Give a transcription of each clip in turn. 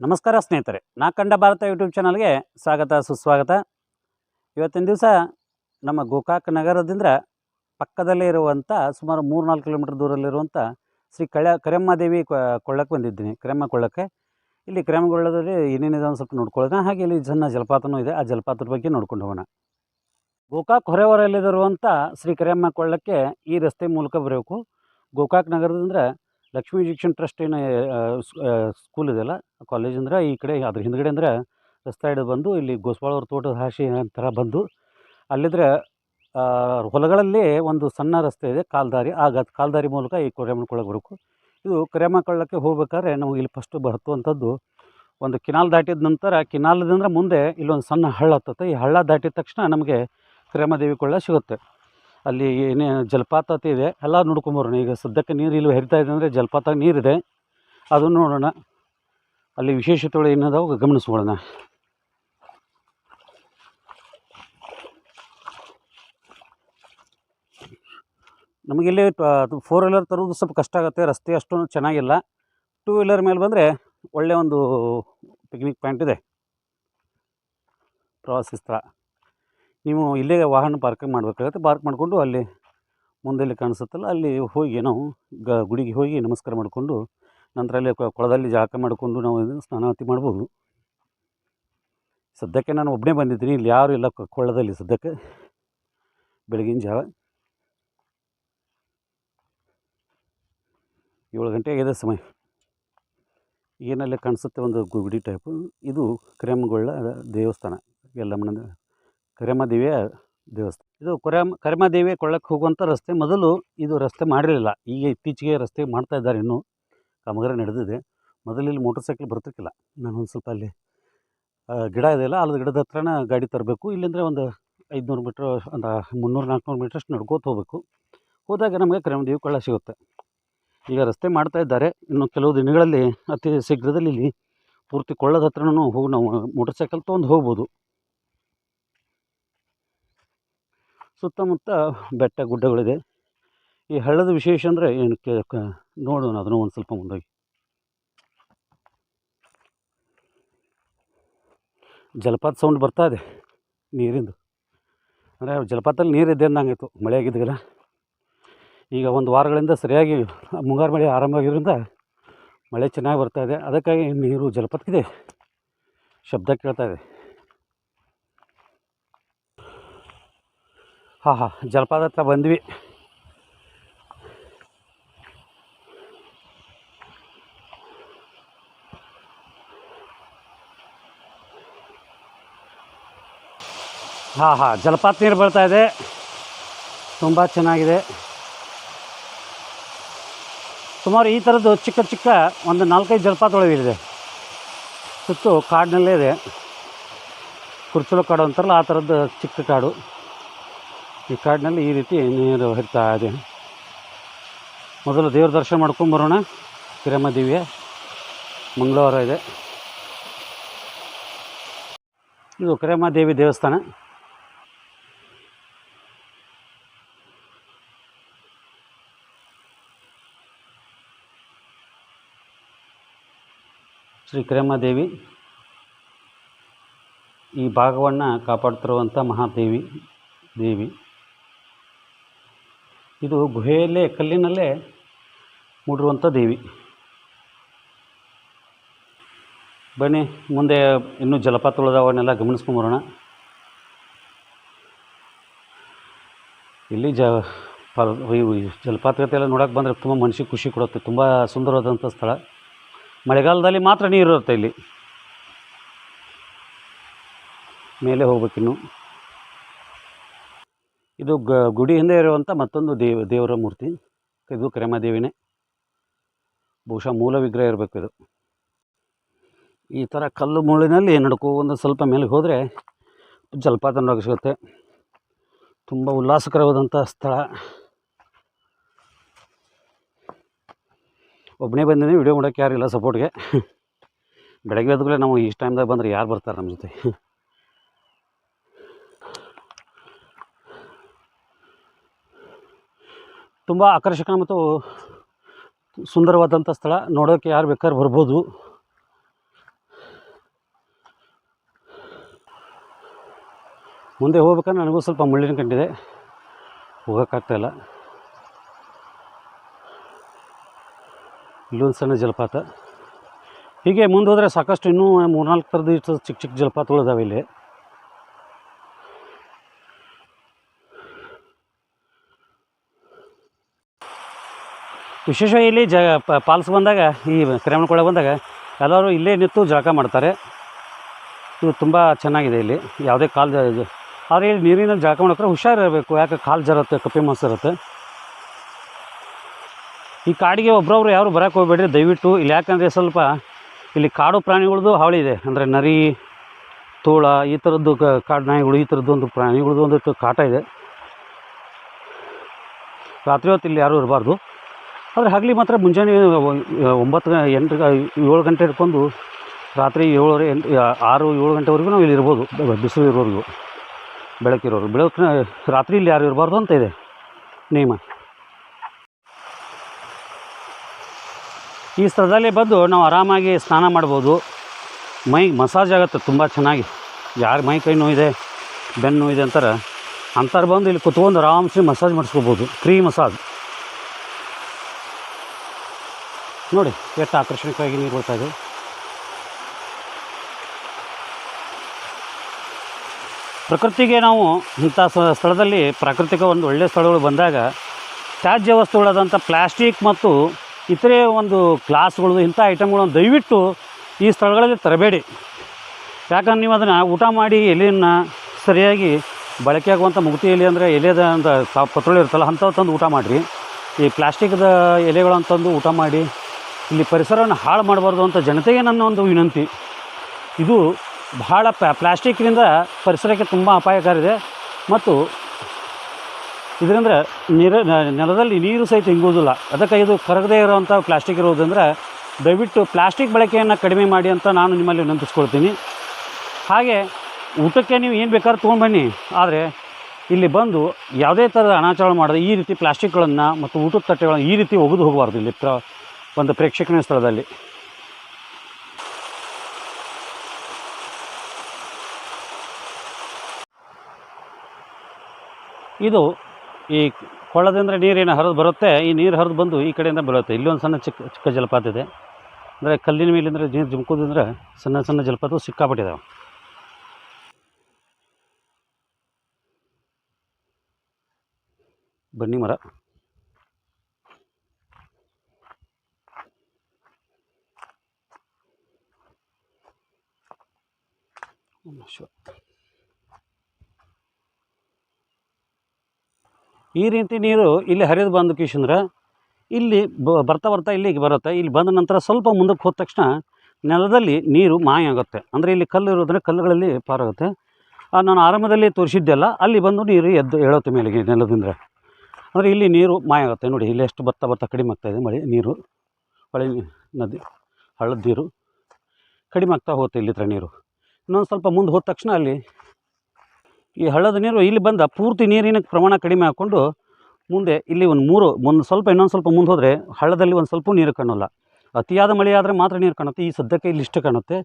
ನಮಸ್ಕಾರ ಸ್ನೇಹಿತರೆ, ನಾ ಕಂಡ ಭಾರತ ಯೂಟ್ಯೂಬ್ ಚಾನಲ್ಗೆ ಸ್ವಾಗತ, ಸುಸ್ವಾಗತ. ಇವತ್ತಿನ ದಿವಸ ನಮ್ಮ ಗೋಕಾಕ್ ನಗರದಿಂದ ಪಕ್ಕದಲ್ಲೇ ಇರುವಂಥ ಸುಮಾರು ಮೂರು ನಾಲ್ಕು ಕಿಲೋಮೀಟ್ರ್ ದೂರಲ್ಲಿರುವಂಥ ಶ್ರೀ ಕಳ್ಯ ಕರೆಮ್ಮದೇವಿ ಕೊಳ್ಳಕ್ಕೆ ಬಂದಿದ್ದೀನಿ. ಕರೆಮ್ಮ ಕೊಳ್ಳಕ್ಕೆ. ಇಲ್ಲಿ ಕರೆಮ್ಮಗೊಳ್ಳದಲ್ಲಿ ಏನೇನಿದೆ ಒಂದು ಸ್ವಲ್ಪ ನೋಡ್ಕೊಳ್ಳೋಣ. ಹಾಗೆ ಇಲ್ಲಿ ಸಣ್ಣ ಜಲಪಾತನೂ ಇದೆ. ಆ ಜಲಪಾತದ ಬಗ್ಗೆ ನೋಡ್ಕೊಂಡು ಹೋಗೋಣ. ಗೋಕಾಕ್ ಹೊರವರಲ್ಲಿರುವಂಥ ಶ್ರೀ ಕರೆಮ್ಮ ಕೊಳ್ಳಕ್ಕೆ ಈ ರಸ್ತೆ ಮೂಲಕ ಬರಬೇಕು. ಗೋಕಾಕ್ ನಗರದಿಂದ ಲಕ್ಷ್ಮೀ ಎಜುಕೇಷನ್ ಟ್ರಸ್ಟ್ ಏನು ಸ್ಕೂಲ್ ಇದೆಯಲ್ಲ ಕಾಲೇಜ್ ಅಂದ್ರೆ ಈ ಕಡೆ, ಅದ್ರ ಹಿಂದ್ಗಡೆ ಅಂದ್ರೆ ರಸ್ತೆ ಹಿಡಿದು ಬಂದು, ಇಲ್ಲಿ ಗೋಸ್ವಾಳ ಅವ್ರ ತೋಟದ ಹಾಸಿ ಥರ ಬಂದು, ಅಲ್ಲಿದ್ರೆ ಹೊಲಗಳಲ್ಲಿ ಒಂದು ಸಣ್ಣ ರಸ್ತೆ ಇದೆ, ಕಾಲ್ದಾರಿ ಆಗ ಕಾಲ್ದಾರಿ ಮೂಲಕ ಈ ಕೊರೆಮಕ್ಕೊಳಗೆ ಬರಬೇಕು ಇದು ಕೊರೆಮಕ್ಕೊಳ್ಳಕ್ಕೆ ಹೋಗ್ಬೇಕಾದ್ರೆ ನಾವು ಇಲ್ಲಿ ಫಸ್ಟು ಹತ್ತುವಂಥದ್ದು ಒಂದು ಕಿನಾಲ್ ದಾಟಿದ ನಂತರ, ಕಿನಾಲದಿಂದ ಮುಂದೆ ಇಲ್ಲೊಂದು ಸಣ್ಣ ಹಳ್ಳ ಹತ್ತತ್ತೆ, ಈ ಹಳ್ಳ ದಾಟಿದ ತಕ್ಷಣ ನಮಗೆ ಕರೆಮದೇವಿ ಕೊಳ್ಳ ಸಿಗುತ್ತೆ. ಅಲ್ಲಿ ಏನೇ ಜಲಪಾತ ಇದೆ, ಎಲ್ಲ ನೋಡ್ಕೊಂಬರೋಣ. ಈಗ ಸದ್ಯಕ್ಕೆ ನೀರು ಇಲ್ಲಿ ಹರಿತಾ ಇದೆ ಅಂದರೆ ಜಲಪಾತ ನೀರಿದೆ. ಅದನ್ನು ನೋಡೋಣ. ಅಲ್ಲಿ ವಿಶೇಷತೆಗಳು ಏನಿದಾವೆ ಗಮನಿಸ್ಕೊಳ್ಳೋಣ. ನಮಗಿಲ್ಲಿ ಫೋರ್ ವೀಲರ್ ತರೋದು ಸ್ವಲ್ಪ ಕಷ್ಟ ಆಗುತ್ತೆ. ರಸ್ತೆ ಅಷ್ಟೊಂದು ಚೆನ್ನಾಗಿಲ್ಲ. ಟೂ ವೀಲರ್ ಮೇಲೆ ಬಂದರೆ ಒಳ್ಳೆಯ ಒಂದು ಪಿಕ್ನಿಕ್ ಪಾಯಿಂಟ್ ಇದೆ. ಪ್ರವಾಸಿ ಸ್ಥಳ. ನೀವು ಇಲ್ಲೇ ವಾಹನ ಪಾರ್ಕಿಂಗ್ ಮಾಡಬೇಕಾಗತ್ತೆ ಪಾರ್ಕ್ ಮಾಡಿಕೊಂಡು ಅಲ್ಲಿ ಮುಂದೆ ಇಲ್ಲಿ ಕಾಣಿಸುತ್ತಲ್ಲ, ಅಲ್ಲಿ ಹೋಗಿ ನಾವು ಗ, ಗುಡಿಗೆ ಹೋಗಿ ನಮಸ್ಕಾರ ಮಾಡಿಕೊಂಡು ನಂತರ ಅಲ್ಲಿ ಕೊಳದಲ್ಲಿ ಜಳಕ ಮಾಡಿಕೊಂಡು ನಾವು ಸ್ನಾನಾವತಿ ಮಾಡ್ಬೋದು. ಸದ್ಯಕ್ಕೆ ನಾನು ಒಬ್ಬನೇ ಬಂದಿದ್ದೀನಿ, ಇಲ್ಲಿ ಯಾರು ಇಲ್ಲ ಕೊಳ್ಳದಲ್ಲಿ ಸದ್ಯಕ್ಕೆ ಬೆಳಗಿನ ಜಾವ. ಏಳು ಗಂಟೆ ಆಗಿದೆ ಸಮಯ. ಏನಲ್ಲಿ ಕಾಣಿಸುತ್ತೆ ಒಂದು ಗುಡಿ ಟೈಪು ಇದು ಕ್ರೇಮಗೊಳ್ಳ ದೇವಸ್ಥಾನ ಎಲ್ಲಮ್ಮನ ಕರೆಮ್ಮದೇವಿಯ ದೇವಸ್ಥಾನ. ಇದು ಕೊರಮ ಕರೆಮ್ಮದೇವಿ ಕೊಳ್ಳಕ್ಕೆ ಹೋಗುವಂಥ ರಸ್ತೆ ಮೊದಲು ಇದು ರಸ್ತೆ ಮಾಡಿರಲಿಲ್ಲ. ಈಗ ಇತ್ತೀಚೆಗೆ ರಸ್ತೆ ಮಾಡ್ತಾ ಇದ್ದಾರೆ ಇನ್ನೂ. ಕಾಮಗಾರಿ ನಡೆದಿದೆ. ಮೊದಲು ಇಲ್ಲಿ ಮೋಟರ್ ಸೈಕಲ್ ಬರ್ತಿರ್ಕಿಲ್ಲ ನಾನು ಒಂದು ಸ್ವಲ್ಪ ಅಲ್ಲಿ ಗಿಡ ಇದೆಯಲ್ಲ ಅಲ್ಲದ ಗಿಡದ ಹತ್ರನ ಗಾಡಿ ತರಬೇಕು. ಇಲ್ಲಿಂದರೆ ಒಂದು ಐದುನೂರು ಮೀಟ್ರ್ ಒಂದು ಮುನ್ನೂರು, ನಾಲ್ಕುನೂರು ಮೀಟ್ರ್ ಅಷ್ಟು ನಡ್ಕೋತ ಹೋಗಬೇಕು. ಹೋದಾಗ ನಮಗೆ ಕರೆಮದೇವಿ ಕೊಳ್ಳ ಸಿಗುತ್ತೆ. ಈಗ ರಸ್ತೆ ಮಾಡ್ತಾ ಇದ್ದಾರೆ. ಇನ್ನು ಕೆಲವು ದಿನಗಳಲ್ಲಿ ಅತಿ ಶೀಘ್ರದಲ್ಲಿ ಇಲ್ಲಿ ಪೂರ್ತಿ ಕೊಳ್ಳದ ಹತ್ರನೂ ಹೋಗಿ ನಾವು ಮೋಟರ್ ಸೈಕಲ್ ತೊಗೊಂಡು ಹೋಗ್ಬೋದು. ಸುತ್ತಮುತ್ತ ಬೆಟ್ಟ ಗುಡ್ಡಗಳಿದೆ. ಈ ಹಳ್ಳದ ವಿಶೇಷ ಅಂದರೆ ಏನು ಕೇ ನೋಡೋಣ ಅದನ್ನು ಒಂದು ಸ್ವಲ್ಪ ಮುಂದೋಗಿ. ಜಲಪಾತ ಸೌಂಡ್ ಬರ್ತಾ ಇದೆ ನೀರಿಂದು. ಅಂದರೆ ಜಲಪಾತದಲ್ಲಿ ನೀರಿದೆ ಅಂದಂಗಾಯಿತು ಮಳೆ ಆಗಿದ್ದಾಗಲ್ಲ. ಈಗ ಒಂದು ವಾರಗಳಿಂದ ಸರಿಯಾಗಿ ಮುಂಗಾರು ಮಳೆ ಆರಂಭ ಆಗಿರೋದ್ರಿಂದ ಮಳೆ ಚೆನ್ನಾಗಿ ಬರ್ತಾ ಇದೆ. ಅದಕ್ಕಾಗಿ ನೀರು ಜಲಪಾತಕ್ಕಿದೆ. ಶಬ್ದ ಕೇಳ್ತಾ ಇದೆ. ಹಾಂ ಹಾಂ, ಜಲಪಾತ ಹತ್ರ ಬಂದ್ವಿ. ಹಾಂ ಹಾಂ, ಜಲಪಾತ ನೀರು ಬರ್ತಾ ಇದೆ. ತುಂಬ ಚೆನ್ನಾಗಿದೆ. ಸುಮಾರು ಈ ಥರದ್ದು ಚಿಕ್ಕ ಚಿಕ್ಕ ಒಂದು ನಾಲ್ಕೈದು ಜಲಪಾತಗಳಿದೆ ಸುತ್ತು ಕಾಡಿನಲ್ಲೇ ಇದೆ. ಕುರ್ಚಲು ಕಾಡು ಅಂತಾರಲ್ಲ, ಆ ಥರದ್ದು ಚಿಕ್ಕ ಕಾಡು. ಈ ಕಾಡಿನಲ್ಲಿ ಈ ರೀತಿ ನೀರು ಹರಿತಾ ಇದೆ. ಮೊದಲು ದೇವ್ರ ದರ್ಶನ ಮಾಡ್ಕೊಂಬರೋಣ ಹಿರಮ್ಮ ದೇವಿಯ ಮಂಗಳವಾರ ಇದೆ. ಇದು ಕರೇಮಾದೇವಿ ದೇವಿ ದೇವಸ್ಥಾನ. ಶ್ರೀ ಕರೇಮಾದೇವಿ ಈ ಭಾಗವನ್ನು ಕಾಪಾಡ್ತಿರುವಂಥ ಮಹಾದೇವಿ ದೇವಿ. ಇದು ಗುಹೆಯಲ್ಲೇ, ಕಲ್ಲಿನಲ್ಲೇ ಮೂಡಿರುವಂಥ ದೇವಿ. ಬನ್ನಿ, ಮುಂದೆ ಇನ್ನೂ ಜಲಪಾತಗಳದಾವನ್ನೆಲ್ಲ ಗಮನಿಸ್ಕೊಂಬರೋಣ ಇಲ್ಲಿ ಜ ಫಲ ಜಲಪಾತಗತೆಲ್ಲ ನೋಡೋಕೆ ಬಂದರೆ ತುಂಬ ಮನಸ್ಸಿಗೆ ಖುಷಿ ಕೊಡುತ್ತೆ, ತುಂಬ ಸುಂದರವಾದಂಥ ಸ್ಥಳ. ಮಳೆಗಾಲದಲ್ಲಿ ಮಾತ್ರ ನೀರು ಇರುತ್ತೆ ಇಲ್ಲಿ. ಮೇಲೆ ಹೋಗ್ಬೇಕಿನ್ನು ಇದು ಗ, ಗುಡಿ ಹಿಂದೆ ಇರುವಂಥ ಮತ್ತೊಂದು ದೇವ, ದೇವರ ಮೂರ್ತಿ. ಇದು ಕರೆಮದೇವಿನೇ. ಬಹುಶಃ ಮೂಲ ವಿಗ್ರಹ ಇರಬೇಕು ಇದು. ಈ ಥರ ಕಲ್ಲು ಮುಳ್ಳಿನಲ್ಲಿ ನಡ್ಕೋ ಒಂದು ಸ್ವಲ್ಪ ಮೇಲೆ ಹೋದರೆ ಜಲಪಾತ ನೋಡೋಕೆ ಸಿಗುತ್ತೆ ತುಂಬ ಉಲ್ಲಾಸಕರವಾದಂಥ ಸ್ಥಳ. ಒಬ್ಬನೇ ಬಂದಿದ್ದೀನಿ, ವಿಡಿಯೋ ಮಾಡೋಕ್ಕೆ ಯಾರಿಲ್ಲ ಸಪೋರ್ಟ್ಗೆ ಬೆಳಗ್ಗೆ ಎದ್ದುಗಳೇ ನಾವು ಈ ಟೈಮ್ದಾಗ ಬಂದರೆ ಯಾರು ಬರ್ತಾರೆ ನಮ್ಮ ಜೊತೆ? ತುಂಬ ಆಕರ್ಷಕ ಮತ್ತು ಸುಂದರವಾದಂಥ ಸ್ಥಳ. ನೋಡೋಕ್ಕೆ ಯಾರು ಬೇಕಾದ್ರೂ ಬರ್ಬೋದು. ಮುಂದೆ ಹೋಗ್ಬೇಕಾದ್ರೆ ನನಗೂ ಸ್ವಲ್ಪ ಮುಳ್ಳಿನ ಕಂಡಿದೆ ಹೋಗೋಕ್ಕಾಗ್ತಾಯಿಲ್ಲ ಇಲ್ಲೊಂದು ಸಣ್ಣ ಜಲಪಾತ. ಹೀಗೆ ಮುಂದೆ ಹೋದರೆ ಸಾಕಷ್ಟು ಇನ್ನೂ ಮೂರ್ನಾಲ್ಕು ಥರದ ಚಿಕ್ಕ ಚಿಕ್ಕ ಜಲಪಾತಗಳು ಇಲ್ಲಿ. ವಿಶೇಷವಾಗಿ ಇಲ್ಲಿ ಜ ಪಾಲ್ಸ್ ಬಂದಾಗ, ಈ ಕ್ರಮಣಕೊಳ ಬಂದಾಗ ಎಲ್ಲರೂ ಇಲ್ಲೇ ನಿಂತು ಜಳಕ ಮಾಡ್ತಾರೆ. ಇದು ತುಂಬ ಚೆನ್ನಾಗಿದೆ ಇಲ್ಲಿ, ಯಾವುದೇ ಕಾಲು ಆದರೆ ಇಲ್ಲಿ ನೀರಿನಲ್ಲಿ ಜಳಕ ಮಾಡೋಕ್ರೆ ಹುಷಾರಿರಬೇಕು, ಯಾಕೆ ಕಾಲು ಜರುತ್ತೆ, ಕಪ್ಪೆ ಮಸ್ಸಿರುತ್ತೆ ಈ ಕಾಡಿಗೆ ಒಬ್ರೊಬ್ರು ಯಾರು ಬರೋಕ್ಕೆ ಹೋಗ್ಬೇಡ್ರಿ, ದಯವಿಟ್ಟು ಇಲ್ಲಿ ಯಾಕಂದರೆ ಸ್ವಲ್ಪ ಇಲ್ಲಿ ಕಾಡು ಪ್ರಾಣಿಗಳದ್ದು ಹಾವಳಿ ಇದೆ. ಅಂದರೆ ನರಿ, ತೋಳ, ಈ ಥರದ್ದು ಕಾಡು ನಾಯಿಗಳು, ಈ ಥರದ್ದು ಒಂದು ಪ್ರಾಣಿಗಳದ್ದು ಒಂದು ಕಾಟ ಇದೆ. ರಾತ್ರಿ ಹೊತ್ತು ಇಲ್ಲಿ ಯಾರೂ ಇರಬಾರ್ದು. ಆದರೆ ಹಗಲಿ ಮಾತ್ರ ಮುಂಜಾನೆ ಒಂಬತ್ತು ಎಂಟು ಏಳು ಗಂಟೆ ಹಿಡ್ಕೊಂಡು ರಾತ್ರಿ ಏಳುವರೆ ಎಂಟು ಆರು, ಏಳು ಗಂಟೆವರೆಗೂ ನಾವು ಇಲ್ಲಿ ಇರ್ಬೋದು ಬಿಸಿಲು ಇರೋರಿಗೂ ಬೆಳಕಿರೋರು ಬೆಳಕಿನ ರಾತ್ರಿ ಇಲ್ಲಿ ಯಾರು ಇರಬಾರ್ದು ಅಂತ ಇದೆ ನಿಯಮ. ಈ ಸ್ಥಳದಲ್ಲಿ ಬಂದು ನಾವು ಆರಾಮಾಗಿ ಸ್ನಾನ ಮಾಡ್ಬೋದು. ಮೈ, ಮಸಾಜ್ ಆಗುತ್ತೆ ತುಂಬ ಚೆನ್ನಾಗಿ. ಯಾರು ಮೈ, ಕೈ ನೋವಿದೆ, ಬೆನ್ನು ನೋವಿದೆ ಅಂತಾರೆ ಅಂತಾರೆ ಬಂದು ಇಲ್ಲಿ ಕುತ್ಕೊಂಡು ಆರಾಮ್ಸೆ ಮಸಾಜ್ ಮಾಡಿಸ್ಕೋಬೋದು, ಫ್ರೀ ಮಸಾಜ್. ನೋಡಿ, ಎಷ್ಟು ಆಕರ್ಷಣೀಯವಾಗಿ ನೀರು ಬರ್ತಾ ಇದೆ. ಪ್ರಕೃತಿಗೆ ನಾವು ಇಂಥ ಸ್ಥಳದಲ್ಲಿ ಪ್ರಾಕೃತಿಕ ಒಂದು ಒಳ್ಳೆಯ ಸ್ಥಳಗಳು ಬಂದಾಗ, ತ್ಯಾಜ್ಯ ವಸ್ತುಗಳಾದಂಥ ಪ್ಲಾಸ್ಟಿಕ್ ಮತ್ತು ಇತರೆ ಒಂದು ಗ್ಲಾಸ್ಗಳು ಇಂಥ ಐಟಮ್ಗಳನ್ನು ದಯವಿಟ್ಟು ಈ ಸ್ಥಳಗಳಲ್ಲಿ ತರಬೇಡಿ. ಯಾಕಂದ್ರೆ ನೀವು ಅದನ್ನು ಊಟ ಮಾಡಿ ಎಲೆಯನ್ನು ಸರಿಯಾಗಿ ಬಳಕೆ ಆಗುವಂಥ ಮುಗುತಿ ಎಲೆ ಅಂದರೆ ಎಲೆದ ಅಂತ ಕ- ಇರ್ತಲ್ಲ ಅಂಥವು ತಂದು ಊಟ ಮಾಡಿರಿ. ಈ ಪ್ಲಾಸ್ಟಿಕ್ದ ಎಲೆಗಳನ್ನು ತಂದು ಊಟ ಮಾಡಿ ಇಲ್ಲಿ ಪರಿಸರವನ್ನು ಹಾಳು ಮಾಡಬಾರ್ದು ಅಂತ ಜನತೆಗೆ ನನ್ನ ಒಂದು ವಿನಂತಿ. ಇದು ಬಹಳ ಪ್ಲಾಸ್ಟಿಕ್ನಿಂದ ಪರಿಸರಕ್ಕೆ ತುಂಬ ಅಪಾಯಕಾರಿ ಇದೆ. ಮತ್ತು ಇದರಿಂದ ನೀರ, ನೆಲದಲ್ಲಿ ನೀರು ಸಹಿತ ಇಂಗುವುದಿಲ್ಲ. ಅದಕ್ಕೆ ಇದು ಕರಗದೇ ಇರೋವಂಥ ಪ್ಲಾಸ್ಟಿಕ್ ಇರುವುದಂದರೆ ದಯವಿಟ್ಟು ಪ್ಲಾಸ್ಟಿಕ್ ಬಳಕೆಯನ್ನು ಕಡಿಮೆ ಮಾಡಿ ಅಂತ ನಾನು ನಿಮ್ಮಲ್ಲಿ ವಿನಂತಿಸ್ಕೊಳ್ತೀನಿ. ಹಾಗೆ ಊಟಕ್ಕೆ ನೀವು ಏನು ಬೇಕಾದ್ರೂ ತೊಗೊಂಡ್ಬನ್ನಿ ಆದರೆ ಇಲ್ಲಿ ಬಂದು ಯಾವುದೇ ಥರದ ಅನಾಚಾರ ಮಾಡದೆ ಈ ರೀತಿ ಪ್ಲಾಸ್ಟಿಕ್ಗಳನ್ನು ಮತ್ತು ಊಟದ ತಟ್ಟೆಗಳನ್ನು ಈ ರೀತಿ ಒಗೆದು ಹೋಗಬಾರ್ದು. ಇಲ್ಲಿ ಪ್ರ ಒಂದು ಪ್ರೇಕ್ಷಕನ ಸ್ಥಳದಲ್ಲಿ. ಇದು ಈ ಕೊಳ್ಳದಿಂದ ನೀರೇನು ಹರಿದು ಬರುತ್ತೆ. ಈ ನೀರು ಹರಿದು ಬಂದು ಈ ಕಡೆಯಿಂದ ಬರುತ್ತೆ ಇಲ್ಲೊಂದು ಸಣ್ಣ ಚಿಕ್ಕ ಚಿಕ್ಕ ಜಲಪಾತ ಇದೆ. ಅಂದರೆ ಕಲ್ಲಿನ ಮೇಲಿಂದ ನೀರು ಜುಮ್ಕೋದಂದ್ರೆ ಸಣ್ಣ ಸಣ್ಣ ಜಲಪಾತವು ಸಿಕ್ಕಾಪಟ್ಟಿದ್ದಾವೆ ಬನ್ನಿ ಮರ. ಓಂ ನಮಃ ಶಿವಾಯ. ಈ ರೀತಿ ನೀರು ಇಲ್ಲಿ ಹರಿದು ಬಂದು ಕಿಶಂದ್ರೆ ಇಲ್ಲಿ ಬರ್ತಾ ಬರ್ತಾ ಇಲ್ಲಿಗೆ ಬರುತ್ತೆ. ಇಲ್ಲಿ ಬಂದ ನಂತರ ಸ್ವಲ್ಪ ಮುಂದಕ್ಕೆ ಹೋದ ತಕ್ಷಣ ನೆಲದಲ್ಲಿ ನೀರು ಮಾಯ ಆಗುತ್ತೆ. ಅಂದರೆ ಇಲ್ಲಿ ಕಲ್ಲು ಇರೋದ್ರೆ ಕಲ್ಲುಗಳಲ್ಲಿ ಪಾರಾಗುತ್ತೆ. ನಾನು ಆರಂಭದಲ್ಲಿ ತೋರಿಸಿದ್ದೆಲ್ಲ ಅಲ್ಲಿ ಬಂದು ನೀರು ಎದ್ದು ಹೇಳುತ್ತೆ ಮೇಲೆಗೆ ನೆಲದಿಂದ. ಅಂದರೆ ಇಲ್ಲಿ ನೀರು ಮಾಯ ಆಗುತ್ತೆ. ನೋಡಿ, ಇಲ್ಲಿ ಎಷ್ಟು ಬರ್ತಾ ಬರ್ತಾ ಕಡಿಮೆ ಇದೆ ಮಳೆ. ನೀರು, ಹೊಳೆ, ನದಿ ಹಳ್ಳದ ನೀರು ಕಡಿಮೆ ಆಗ್ತಾ ಹೋಗುತ್ತೆ ಇಲ್ಲಿ ಹತ್ರ ನೀರು. ಇನ್ನೊಂದು ಸ್ವಲ್ಪ ಮುಂದೆ ಹೋದ ತಕ್ಷಣ ಅಲ್ಲಿ ಈ ಹಳ್ಳದ ನೀರು ಇಲ್ಲಿ ಬಂದ ಪೂರ್ತಿ ನೀರಿನ ಪ್ರಮಾಣ ಕಡಿಮೆ ಹಾಕ್ಕೊಂಡು ಮುಂದೆ ಇಲ್ಲಿ ಒಂದು ಮೂರು, ಒಂದು ಸ್ವಲ್ಪ ಇನ್ನೊಂದು ಸ್ವಲ್ಪ ಮುಂದೆ ಹೋದರೆ ಹಳ್ಳದಲ್ಲಿ ಒಂದು ಸ್ವಲ್ಪ ನೀರು ಕಾಣೋಲ್ಲ. ಅತಿಯಾದ ಮಳೆ ಆದರೆ ಮಾತ್ರ ನೀರು ಕಾಣುತ್ತೆ. ಈ ಸದ್ಯಕ್ಕೆ ಇಲ್ಲಿ ಇಷ್ಟು ಕಾಣುತ್ತೆ.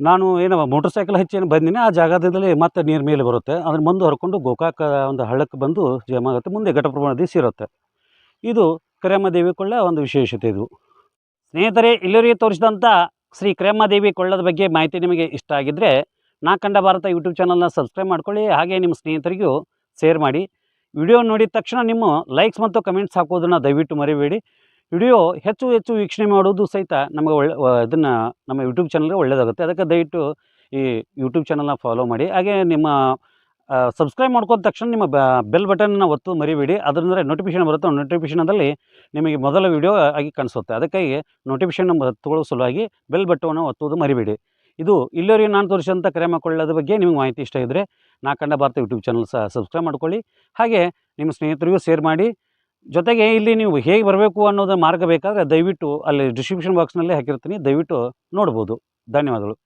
ನಾನು ಏನೋ ಮೋಟರ್ ಸೈಕಲ್ ಹಚ್ಚಿ ಏನು ಬಂದಿನಿ, ಆ ಜಾಗದಲ್ಲಿ ಮತ್ತೆ ನೀರು ಮೇಲೆ ಬರುತ್ತೆ. ಅದ್ರ ಮುಂದೆ ಹರ್ಕೊಂಡು ಗೋಕಾಕ ಒಂದು ಹಳ್ಳಕ್ಕೆ ಬಂದು ಜಮ ಆಗುತ್ತೆ. ಮುಂದೆ ಘಟಪ್ರಮಾಣದಲ್ಲಿ ಸೇರುತ್ತೆ ಇದು ಕರೆಮ್ಮ ದೇವಿಕೊಳ್ಳ ಒಂದು ವಿಶೇಷತೆ ಇದು. ಸ್ನೇಹಿತರೆ, ಇಲ್ಲಿವರೆಗೆ ತೋರಿಸಿದಂಥ ಶ್ರೀ ಕ್ರೇಮಾದೇವಿ ದೇವಿ ಕೊಳ್ಳದ ಬಗ್ಗೆ ಮಾಹಿತಿ ನಿಮಗೆ ಇಷ್ಟ ಆಗಿದ್ದರೆ ನಾ ಕಂಡ ಭಾರತ ಯೂಟ್ಯೂಬ್ ಚಾನಲ್ನ ಸಬ್ಸ್ಕ್ರೈಬ್ ಮಾಡ್ಕೊಳ್ಳಿ, ಹಾಗೆ ನಿಮ್ಮ ಸ್ನೇಹಿತರಿಗೂ ಶೇರ್ ಮಾಡಿ. ವಿಡಿಯೋ ನೋಡಿದ ತಕ್ಷಣ ನಿಮ್ಮ ಲೈಕ್ಸ್ ಮತ್ತು ಕಮೆಂಟ್ಸ್ ಹಾಕೋದನ್ನು ದಯವಿಟ್ಟು ಮರಿಬೇಡಿ. ವಿಡಿಯೋ ಹೆಚ್ಚು ಹೆಚ್ಚು ವೀಕ್ಷಣೆ ಮಾಡೋದು ಸಹಿತ ನಮಗೆ ಒಳ್ಳೆ ಇದನ್ನು ನಮ್ಮ ಯೂಟ್ಯೂಬ್ ಚಾನಲ್ಗೆ ಒಳ್ಳೆಯದಾಗುತ್ತೆ. ಅದಕ್ಕೆ ದಯವಿಟ್ಟು ಈ ಯೂಟ್ಯೂಬ್ ಚಾನಲ್ನ ಫಾಲೋ ಮಾಡಿ. ಹಾಗೆ ನಿಮ್ಮ ಸಬ್ಸ್ಕ್ರೈಬ್ ಮಾಡ್ಕೊಂಡ ತಕ್ಷಣ ನಿಮ್ಮ ಬೆಲ್ ಬಟನ್ನ ಒತ್ತು ಮರಿಬೇಡಿ. ಅದರಿಂದ ನೋಟಿಫಿಕೇಶನ್ ಬರುತ್ತೆ. ನೋಟಿಫಿಕೇಷನಲ್ಲಿ ನಿಮಗೆ ಮೊದಲ ವಿಡಿಯೋ ಆಗಿ ಕಾಣಿಸುತ್ತೆ. ಅದಕ್ಕಾಗಿ ನೋಟಿಫಿಕೇಶನ್ ತಗೊಳ್ಳೋ ಸಲುವಾಗಿ ಬೆಲ್ ಬಟವನ್ನು ಒತ್ತುವುದು ಮರಿಬೇಡಿ. ಇದು ಇಲ್ಲಿವರೆಗೆ ನಾನು ತೋರಿಸಿದಂಥ ಕರೆ ಮಾಡಿಕೊಳ್ಳೋದ್ರ ಬಗ್ಗೆ ನಿಮಗೆ ಮಾಹಿತಿ ಇಷ್ಟ ಇದ್ದರೆ ನಾ ಕಂಡ ಭಾರತ ಯೂಟ್ಯೂಬ್ ಚಾನಲ್ ಸಹ ಸಬ್ಸ್ಕ್ರೈಬ್ ಮಾಡ್ಕೊಳ್ಳಿ. ಹಾಗೆ ನಿಮ್ಮ ಸ್ನೇಹಿತರಿಗೂ ಶೇರ್ ಮಾಡಿ. ಜೊತೆಗೆ ಇಲ್ಲಿ ನೀವು ಹೇಗೆ ಬರಬೇಕು ಅನ್ನೋದು ಮಾರ್ಗ ಬೇಕಾದರೆ ದಯವಿಟ್ಟು ಅಲ್ಲಿ ಡಿಸ್ಕ್ರಿಪ್ಷನ್ ಬಾಕ್ಸ್ನಲ್ಲಿ ಹಾಕಿರ್ತೀನಿ. ದಯವಿಟ್ಟು ನೋಡ್ಬೋದು. ಧನ್ಯವಾದಗಳು.